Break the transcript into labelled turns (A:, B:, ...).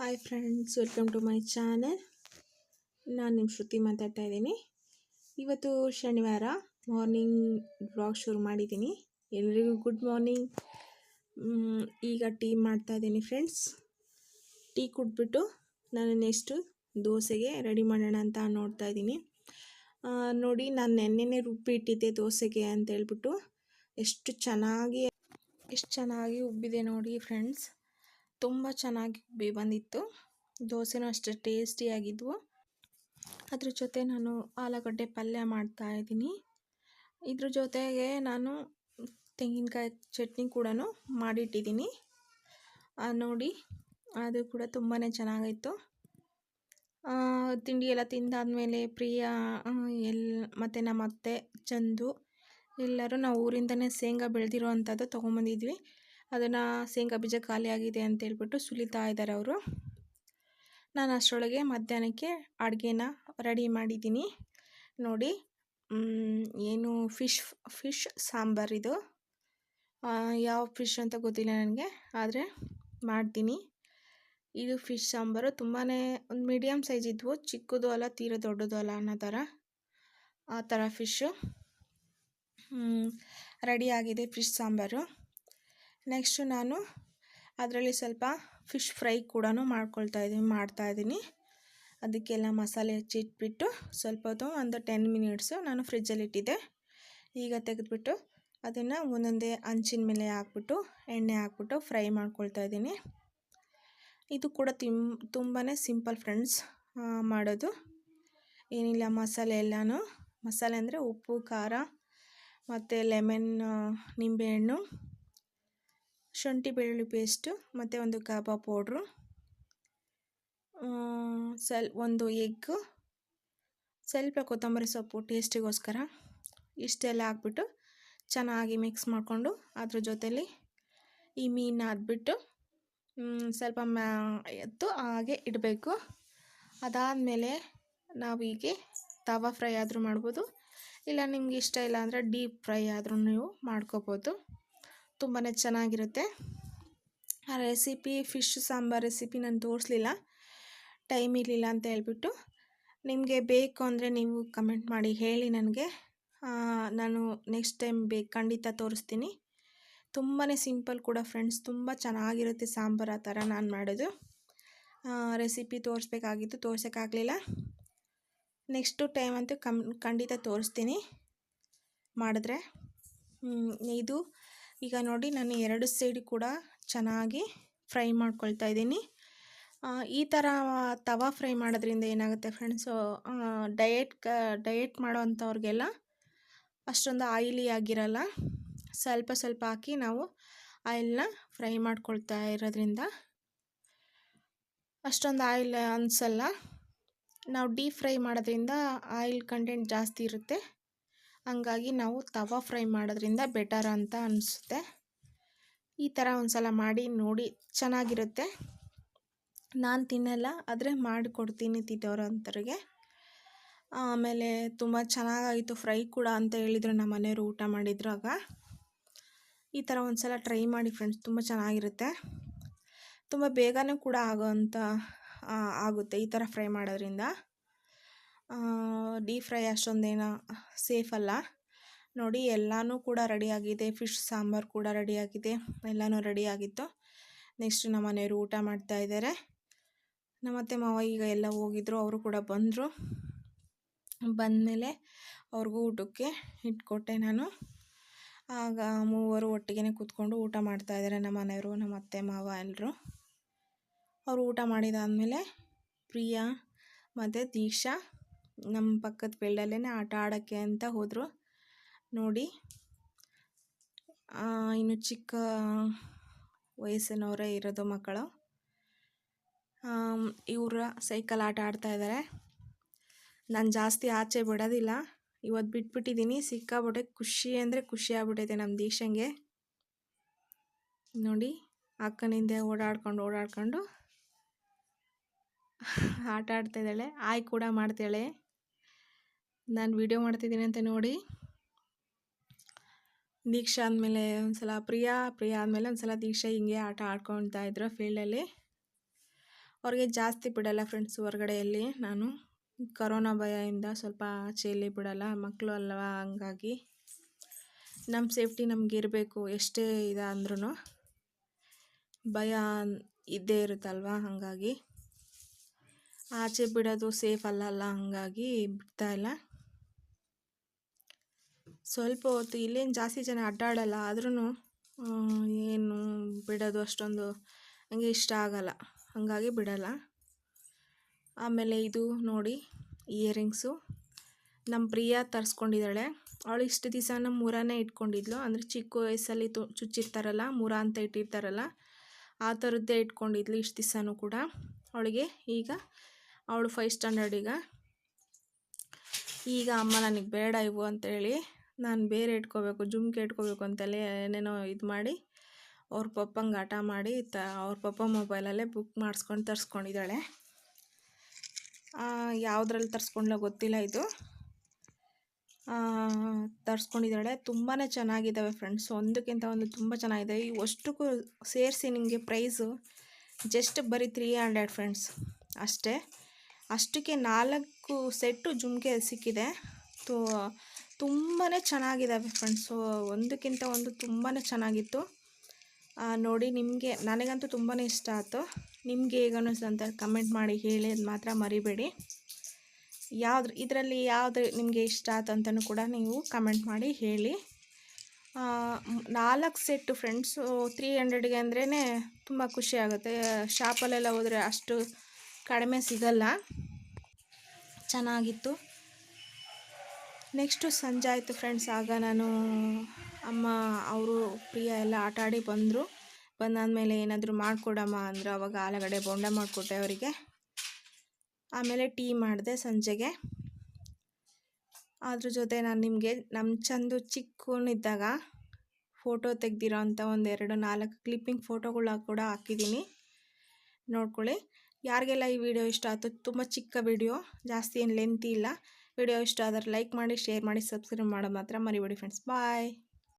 A: Hi friends welcome to my channel ನಾನು ನಿಮ್ಮ ಶ್ರುತಿ ಮಾತಾಡ್ತಾ ಇದ್ದೀನಿ. ಇವತ್ತು ಶನಿವಾರ ಮಾರ್ನಿಂಗ್ ಬ್ಲಾಗ್ ಶುರು ಮಾಡಿದ್ದೀನಿ. ಎಲ್ರಿಗೂ ಗುಡ್ ಮಾರ್ನಿಂಗ್ ಈಗ ಟೀ ಮಾಡ್ತಾ ಇದ್ದೀನಿ ಫ್ರೆಂಡ್ಸ್ ಟೀ ಕುಟ್ಬಿಟ್ಟು ನಾನು ನೆಕ್ಸ್ಟು ದೋಸೆಗೆ ರೆಡಿ ಮಾಡೋಣ ಅಂತ ನೋಡ್ತಾ ಇದ್ದೀನಿ. ನೋಡಿ ನಾನು ನೆನ್ನೆನೇ ರುಬ್ಬಿ ಇಟ್ಟಿದ್ದೆ ದೋಸೆಗೆ ಅಂತ ಹೇಳ್ಬಿಟ್ಟು ಎಷ್ಟು ಚೆನ್ನಾಗಿ ಎಷ್ಟು ಚೆನ್ನಾಗಿ ಉಬ್ಬಿದೆ ನೋಡಿ ಫ್ರೆಂಡ್ಸ್ ತುಂಬ ಚೆನ್ನಾಗಿ ಬಂದಿತ್ತು. ದೋಸೆನೂ ಅಷ್ಟೇ ಟೇಸ್ಟಿಯಾಗಿದ್ವು ಅದ್ರ ಜೊತೆ ನಾನು ಆಲೂಗಡ್ಡೆ ಪಲ್ಯ ಮಾಡ್ತಾ ಇದ್ದೀನಿ. ಇದ್ರ ಜೊತೆಗೆ ನಾನು ತೆಂಗಿನಕಾಯಿ ಚಟ್ನಿ ಕೂಡ ಮಾಡಿಟ್ಟಿದ್ದೀನಿ. ನೋಡಿ, ಅದು ಕೂಡ ತುಂಬಾ ಚೆನ್ನಾಗಿತ್ತು ತಿಂಡಿ ಎಲ್ಲ ತಿಂದಾದ್ಮೇಲೆ ಪ್ರಿಯಾ ಎಲ್, ಮತ್ತು ನಮ್ಮ ಅತ್ತೆ ಚಂದು ಎಲ್ಲರೂ ನಾವು ಊರಿಂದನೇ ಶೇಂಗಾ ಬೆಳೆದಿರೋ ಅಂಥದ್ದು ತೊಗೊಂಬಂದಿದ್ವಿ. ಅದನ್ನು ಶೇಂಗಾ ಬೀಜ ಖಾಲಿಯಾಗಿದೆ ಅಂತ ಹೇಳ್ಬಿಟ್ಟು ಸುಲಿತಾ ಇದ್ದಾರೆ ಅವರು. ನಾನು ಅಷ್ಟರೊಳಗೆ ಮಧ್ಯಾಹ್ನಕ್ಕೆ ಅಡುಗೆನ ರೆಡಿ ಮಾಡಿದ್ದೀನಿ. ನೋಡಿ ಏನು ಫಿಶ್ ಫಿಶ್ ಸಾಂಬಾರಿದು ಇದು. ಯಾವ ಫಿಶ್ ಅಂತ ಗೊತ್ತಿಲ್ಲ ನನಗೆ, ಆದರೆ ಮಾಡ್ತೀನಿ. ಇದು ಫಿಶ್ ಸಾಂಬಾರು. ತುಂಬಾ ಒಂದು ಮೀಡಿಯಮ್ ಸೈಜ್ ಇದ್ವು, ಚಿಕ್ಕದು ಅಲ್ಲ, ತೀರ ದೊಡ್ಡದು ಅಲ್ಲ ಅನ್ನೋ ಥರ. ಆ ಥರ ಫಿಶ್ಶು ರೆಡಿ ಆಗಿದೆ ಫಿಶ್ ಸಾಂಬಾರು. ನೆಕ್ಸ್ಟು ನಾನು ಅದರಲ್ಲಿ ಸ್ವಲ್ಪ ಫಿಶ್ ಫ್ರೈ ಕೂಡ ಮಾಡ್ಕೊಳ್ತಾ ಇದ್ದೀನಿ, ಮಾಡ್ತಾ ಇದ್ದೀನಿ. ಅದಕ್ಕೆಲ್ಲ ಮಸಾಲೆ ಹೆಚ್ಚಿಟ್ಬಿಟ್ಟು ಸ್ವಲ್ಪ ಹೊತ್ತು ಒಂದು ಟೆನ್ ಮಿನಿಟ್ಸು ನಾನು ಫ್ರಿಜ್ಜಲ್ಲಿ ಇಟ್ಟಿದ್ದೆ. ಈಗ ತೆಗೆದುಬಿಟ್ಟು ಅದನ್ನು ಒಂದೊಂದೇ ಹಂಚಿನ ಮೇಲೆ ಹಾಕ್ಬಿಟ್ಟು, ಎಣ್ಣೆ ಹಾಕ್ಬಿಟ್ಟು ಫ್ರೈ ಮಾಡ್ಕೊಳ್ತಾ ಇದ್ದೀನಿ. ಇದು ಕೂಡ ತಿಮ್ ತುಂಬಾ ಸಿಂಪಲ್ ಫ್ರೆಂಡ್ಸ್ ಮಾಡೋದು. ಏನಿಲ್ಲ, ಮಸಾಲೆ ಎಲ್ಲನೂ, ಮಸಾಲೆ ಅಂದರೆ ಉಪ್ಪು, ಖಾರ ಮತ್ತು ಲೆಮನ್ ನಿಂಬೆಹಣ್ಣು ಶುಂಠಿ, ಬೆಳ್ಳುಳ್ಳಿ ಪೇಸ್ಟು ಮತ್ತು ಒಂದು ಕಬಾಬ್ ಪೌಡ್ರು ಸಲ್, ಒಂದು ಎಗ್ಗು ಸ್ವಲ್ಪ ಕೊತ್ತಂಬರಿ ಸೊಪ್ಪು ಟೇಸ್ಟಿಗೋಸ್ಕರ ಇಷ್ಟೆಲ್ಲ ಹಾಕ್ಬಿಟ್ಟು ಚೆನ್ನಾಗಿ ಮಿಕ್ಸ್ ಮಾಡಿಕೊಂಡು ಅದ್ರ ಜೊತೆಲಿ ಈ ಮೀನು ಹಾಕ್ಬಿಟ್ಟು ಸ್ವಲ್ಪ ಮ್ಯಾ ಎತ್ತು ಹಾಗೆ ಇಡಬೇಕು. ಅದಾದಮೇಲೆ ನಾವು ಈಗ ತವಾ ಫ್ರೈ ಆದರೂ ಮಾಡ್ಬೋದು. ಇಲ್ಲ ನಿಮ್ಗೆ ಇಷ್ಟ ಇಲ್ಲ ಅಂದರೆ ಡೀಪ್ ಫ್ರೈ ಆದರೂ ನೀವು ಮಾಡ್ಕೋಬೋದು. ತುಂಬಾ ಚೆನ್ನಾಗಿರುತ್ತೆ. ಆ ರೆಸಿಪಿ ಫಿಶ್ ಸಾಂಬಾರ್ ರೆಸಿಪಿ ನಾನು ತೋರಿಸ್ಲಿಲ್ಲ. ಟೈಮ್ ಇರಲಿಲ್ಲ ಅಂತ ಹೇಳ್ಬಿಟ್ಟು. ನಿಮಗೆ ಬೇಕು ಅಂದರೆ ನೀವು ಕಮೆಂಟ್ ಮಾಡಿ, ಹೇಳಿ ನನಗೆ. ನಾನು ನೆಕ್ಸ್ಟ್ ಟೈಮ್ ಬೇಕು, ಖಂಡಿತ ತೋರಿಸ್ತೀನಿ. ತುಂಬಾ ಸಿಂಪಲ್ ಕೂಡ ಫ್ರೆಂಡ್ಸ್ ತುಂಬ ಚೆನ್ನಾಗಿರುತ್ತೆ ಸಾಂಬಾರು ಆ ಥರ ನಾನು ಮಾಡೋದು. ರೆಸಿಪಿ ತೋರಿಸ್ಬೇಕಾಗಿತ್ತು, ತೋರ್ಸೋಕ್ಕಾಗಲಿಲ್ಲ. ನೆಕ್ಸ್ಟು ಟೈಮ್ ಅಂತೂ ಕಮ್, ಖಂಡಿತ ತೋರಿಸ್ತೀನಿ. ಮಾಡಿದ್ರೆ ಇದು ಈಗ ನೋಡಿ ನಾನು ಎರಡು ಸೈಡ್ ಕೂಡ ಚೆನ್ನಾಗಿ ಫ್ರೈ ಮಾಡ್ಕೊಳ್ತಾ ಇದ್ದೀನಿ. ಈ ಥರ ತವಾ ಫ್ರೈ ಮಾಡೋದ್ರಿಂದ ಏನಾಗುತ್ತೆ ಫ್ರೆಂಡ್ಸು ಡಯೆಟ್ ಕ ಡಯೆಟ್ ಮಾಡೋ ಅಂಥವ್ರಿಗೆಲ್ಲ ಅಷ್ಟೊಂದು ಆಯಿಲಿ ಆಗಿರಲ್ಲ. ಸ್ವಲ್ಪ ಸ್ವಲ್ಪ ಹಾಕಿ ನಾವು ಆಯಿಲ್ನ ಫ್ರೈ ಮಾಡ್ಕೊಳ್ತಾ ಇರೋದ್ರಿಂದ ಅಷ್ಟೊಂದು ಆಯಿಲ್ ಅನಿಸಲ್ಲ. ನಾವು ಡೀಪ್ ಫ್ರೈ ಮಾಡೋದ್ರಿಂದ ಆಯಿಲ್ ಕಂಟೆಂಟ್ ಜಾಸ್ತಿ ಇರುತ್ತೆ. ಹಂಗಾಗಿ ನಾವು ತವಾ ಫ್ರೈ ಮಾಡೋದ್ರಿಂದ ಬೆಟರ್ ಅಂತ ಅನಿಸುತ್ತೆ. ಈ ಥರ ಒಂದು ಸಲ ಮಾಡಿ ನೋಡಿ ಚೆನ್ನಾಗಿರುತ್ತೆ. ನಾನು ತಿನ್ನಲ್ಲ, ಆದರೆ ಮಾಡಿಕೊಡ್ತೀನಿ ಅಂತರಿಗೆ ಆಮೇಲೆ ತುಂಬ ಚೆನ್ನಾಗಾಯಿತು ಫ್ರೈ ಕೂಡ ಅಂತ ಹೇಳಿದರು ನಮ್ಮ ಮನೆಯವರು ಊಟ ಮಾಡಿದ್ರು ಆಗ ಈ ಥರ ಒಂದು ಸಲ ಟ್ರೈ ಮಾಡಿ ಫ್ರೆಂಡ್ಸ್ ತುಂಬ ಚೆನ್ನಾಗಿರುತ್ತೆ. ತುಂಬ ಬೇಗನೆ ಕೂಡ ಆಗೋವಂಥ ಅಂತ ಆಗುತ್ತೆ ಈ ಥರ ಫ್ರೈ ಮಾಡೋದ್ರಿಂದ. ಡೀಪ್ ಫ್ರೈ ಅಷ್ಟೊಂದೇನು ಸೇಫ್ ಅಲ್ಲ. ನೋಡಿ, ಎಲ್ಲನೂ ಕೂಡ ರೆಡಿಯಾಗಿದೆ ಫಿಶ್ ಸಾಂಬಾರು ಕೂಡ ರೆಡಿಯಾಗಿದೆ ಎಲ್ಲನೂ ರೆಡಿಯಾಗಿತ್ತು ನೆಕ್ಸ್ಟ್ ನಮ್ಮ ಮನೆಯವರು ಊಟ ಮಾಡ್ತಾ ಇದ್ದಾರೆ ನಮ್ಮತ್ತೆ ಮಾವ ಈಗ ಎಲ್ಲ ಹೋಗಿದ್ರು. ಅವರು ಕೂಡ ಬಂದರು. ಬಂದಮೇಲೆ ಅವ್ರಿಗೂ ಊಟಕ್ಕೆ ಇಟ್ಕೊಟ್ಟೆ ನಾನು. ಆಗ ಮೂವರು ಒಟ್ಟಿಗೆ ಕೂತ್ಕೊಂಡು ಊಟ ಮಾಡ್ತಾ ಇದ್ದಾರೆ ನಮ್ಮ ಮನೆಯವರು, ನಮ್ಮ ಅತ್ತೆ ಮಾವ ಎಲ್ಲರೂ ಅವರು ಊಟ ಮಾಡಿದಾದಮೇಲೆ ಪ್ರಿಯಾ ಮತ್ತು ದೀಕ್ಷಾ ನಮ್ಮ ಪಕ್ಕದ ಫೀಲ್ಡಲ್ಲೇ ಆಟ ಆಡೋಕ್ಕೆ ಅಂತ ಹೋದರು. ನೋಡಿ ಇನ್ನು ಚಿಕ್ಕ ವಯಸ್ಸಿನವರೇ ಇರೋದು ಮಕ್ಕಳು. ಇವರ ಸೈಕಲ್ ಆಟ ಆಡ್ತಾ ಇದ್ದಾರೆ ನಾನು ಜಾಸ್ತಿ ಆಚೆ ಬಿಡೋದಿಲ್ಲ. ಇವತ್ತು ಬಿಟ್ಬಿಟ್ಟಿದ್ದೀನಿ ಸಿಕ್ಕಾಬಿಟ್ಟೆ ಖುಷಿ ಅಂದರೆ ಖುಷಿ ಆಗ್ಬಿಟ್ಟೈತೆ ನಮ್ಮ ದೀಕ್ಷಂಗೆ. ನೋಡಿ ಅಕ್ಕನಿಂದೆ ಓಡಾಡ್ಕೊಂಡು ಓಡಾಡ್ಕೊಂಡು ಆಟ ಆಡ್ತಾ ಇದ್ದಾಳೆ. ಆಯ್ ಕೂಡ ಮಾಡ್ತಾಳೆ. ನಾನು ವಿಡಿಯೋ ಮಾಡ್ತಿದ್ದೀನಿ ಅಂತ ನೋಡಿ. ದೀಕ್ಷಾ ಆದಮೇಲೆ ಒಂದ್ಸಲ, ಪ್ರಿಯಾ ಪ್ರಿಯಾ ಆದಮೇಲೆ ಒಂದ್ಸಲ ದೀಕ್ಷಾ ಹಿಂಗೆ ಆಟ ಆಡ್ಕೊಳ್ತಾ ಇದ್ರು ಫೀಲ್ಡಲ್ಲಿ ಅವ್ರಿಗೆ ಜಾಸ್ತಿ ಬಿಡಲ್ಲ ಫ್ರೆಂಡ್ಸ್ ಹೊರಗಡೆಯಲ್ಲಿ. ನಾನು ಕರೋನಾ ಭಯದಿಂದ ಸ್ವಲ್ಪ ಆಚೆಯಲ್ಲಿ ಬಿಡಲ್ಲ ಮಕ್ಕಳು ಅಲ್ವಾ ಹಂಗಾಗಿ. ನಮ್ಮ ಸೇಫ್ಟಿ ನಮ್ಗೆ ಇರಬೇಕು, ಎಷ್ಟೇ ಇದೆ ಅಂದ್ರೂ ಭಯ ಇದ್ದೇ ಇರುತ್ತಲ್ವಾ ಹಾಗಾಗಿ. ಆಚೆ ಬಿಡೋದು ಸೇಫ್ ಅಲ್ಲಲ್ಲ ಹಾಗಾಗಿ ಬಿಡ್ತಾಯಿಲ್ಲ ಸ್ವಲ್ಪ ಹೊತ್ತು ಇಲ್ಲೇನು ಜಾಸ್ತಿ ಜನ ಅಡ್ಡಾಡಲ್ಲ ಆದ್ರೂ ಏನು ಬಿಡೋದು ಅಷ್ಟೊಂದು ನನಗೆ ಇಷ್ಟ ಆಗಲ್ಲ. ಹಾಗಾಗಿ ಬಿಡಲ್ಲ. ಆಮೇಲೆ ಇದು ನೋಡಿ, ಇಯರಿಂಗ್ಸು. ನಮ್ಮ ಪ್ರಿಯಾ ತರಿಸ್ಕೊಂಡಿದ್ದಾಳೆ. ಅವಳು ಇಷ್ಟು ದಿವಸ ನಮ್ಮ ಮೂರನೇ ಇಟ್ಕೊಂಡಿದ್ಲು. ಅಂದರೆ ಚಿಕ್ಕ ವಯಸ್ಸಲ್ಲಿ ತು, ಚುಚ್ಚಿರ್ತಾರಲ್ಲ, ಮೂರ ಅಂತ ಇಟ್ಟಿರ್ತಾರಲ್ಲ, ಆ ಥರದ್ದೇ ಇಟ್ಕೊಂಡಿದ್ಲು ಇಷ್ಟು ದಿವಸನೂ ಕೂಡ. ಅವಳಿಗೆ ಈಗ, ಅವಳು ಫೈವ್ ಸ್ಟ್ಯಾಂಡರ್ಡಿಗ ಈಗ ಅಮ್ಮ ನನಗೆ ಬೇಡ ಇವು ಅಂತೇಳಿ ನಾನು ಬೇರೆ ಇಟ್ಕೋಬೇಕು, ಜುಮ್ಕೆ ಇಟ್ಕೋಬೇಕು ಅಂತಲೇ ಏನೇನೋ ಇದು ಮಾಡಿ, ಅವ್ರ ಪಪ್ಪಂಗೆ ಆಟ ಮಾಡಿ ತ, ಅವ್ರ ಪಪ್ಪ ಮೊಬೈಲಲ್ಲೇ ಬುಕ್ ಮಾಡಿಸ್ಕೊಂಡು ತರಿಸ್ಕೊಂಡಿದ್ದಾಳೆ. ಯಾವುದ್ರಲ್ಲಿ ತರಿಸ್ಕೊಂಡ್ಲೋ ಗೊತ್ತಿಲ್ಲ ಇದು. ತರಿಸ್ಕೊಂಡಿದ್ದಾಳೆ. ತುಂಬಾ ಚೆನ್ನಾಗಿದ್ದಾವೆ ಫ್ರೆಂಡ್ಸ್. ಒಂದಕ್ಕಿಂತ ಒಂದು ತುಂಬ ಚೆನ್ನಾಗಿದೆ. ಅಷ್ಟಕ್ಕೂ ಸೇರಿಸಿ ನಿಮಗೆ ಪ್ರೈಸು ಜಸ್ಟ್ ಬರೀ ತ್ರೀ ಹಂಡ್ರೆಡ್ ಫ್ರೆಂಡ್ಸ್. ಅಷ್ಟೇ. ಅಷ್ಟಕ್ಕೆ ನಾಲ್ಕು ಸೆಟ್ಟು ಜುಮ್ಕೆ ಸಿಕ್ಕಿದೆ. ತೋ ತುಂಬಾ ಚೆನ್ನಾಗಿದ್ದಾವೆ ಫ್ರೆಂಡ್ಸು ಒಂದಕ್ಕಿಂತ ಒಂದು ತುಂಬಾ ಚೆನ್ನಾಗಿತ್ತು. ನೋಡಿ ನಿಮಗೆ, ನನಗಂತೂ ತುಂಬಾ ಇಷ್ಟ ಆಯಿತು. ನಿಮಗೆ ಹೇಗೆ ಅನ್ನಿಸ್ತು ಕಮೆಂಟ್ ಮಾಡಿ ಹೇಳಿ ಅದು ಮಾತ್ರ ಮರಿಬೇಡಿ. ಯಾವ್ದು, ಇದರಲ್ಲಿ ಯಾವುದು ನಿಮಗೆ ಇಷ್ಟ ಆಯ್ತು ಅಂತಲೂ ಕೂಡ ನೀವು ಕಮೆಂಟ್ ಮಾಡಿ ಹೇಳಿ. ನಾಲ್ಕು ಸೆಟ್ಟು ಫ್ರೆಂಡ್ಸು ತ್ರೀ ಹಂಡ್ರೆಡ್ಗೆ ಅಂದ್ರೇ ತುಂಬ ಖುಷಿ ಆಗುತ್ತೆ. ಶಾಪಲ್ಲೆಲ್ಲ ಹೋದರೆ ಅಷ್ಟು ಕಡಿಮೆ ಸಿಗಲ್ಲ. ಚೆನ್ನಾಗಿತ್ತು. ನೆಕ್ಸ್ಟು ಸಂಜೆ ಆಯಿತು ಫ್ರೆಂಡ್ಸ್. ಆಗ ನಾನು ಅಮ್ಮ, ಅವರು, ಪ್ರಿಯ ಎಲ್ಲ ಆಟ ಆಡಿ ಬಂದರು. ಬಂದಾದಮೇಲೆ ಏನಾದರೂ ಮಾಡಿಕೊಡಮ್ಮ ಅಂದರು. ಅವಾಗ ಆಲಗಡೆ ಬೊಂಡ ಮಾಡಿಕೊಟ್ಟೆ ಅವರಿಗೆ. ಆಮೇಲೆ ಟೀ ಮಾಡಿದೆ ಸಂಜೆಗೆ. ಅದ್ರ ಜೊತೆ ನಾನು ನಿಮಗೆ ನಮ್ಮ ಚಂದು ಚಿಕ್ಕವನಿದ್ದಾಗ ಫೋಟೋ ತೆಗ್ದಿರೋ ಅಂಥ ಒಂದೆರಡು ನಾಲ್ಕು ಕ್ಲಿಪ್ಪಿಂಗ್ ಫೋಟೋಗಳ ಕೂಡ ಹಾಕಿದ್ದೀನಿ ನೋಡ್ಕೊಳ್ಳಿ. ಯಾರಿಗೆಲ್ಲ ಈ ವಿಡಿಯೋ ಇಷ್ಟ ಆಯ್ತು, ತುಂಬ ಚಿಕ್ಕ ವಿಡಿಯೋ, ಜಾಸ್ತಿ ಏನು ಲೆಂತಿ ಇಲ್ಲ. ವಿಡಿಯೋ ಇಷ್ಟ ಆದರೆ ಲೈಕ್ ಮಾಡಿ ಶೇರ್ ಮಾಡಿ ಸಬ್ಸ್ಕ್ರೈಬ್ ಮಾಡೋದು ಮಾತ್ರ ಮರಿಬೇಡಿ ಫ್ರೆಂಡ್ಸ್ ಬಾಯ್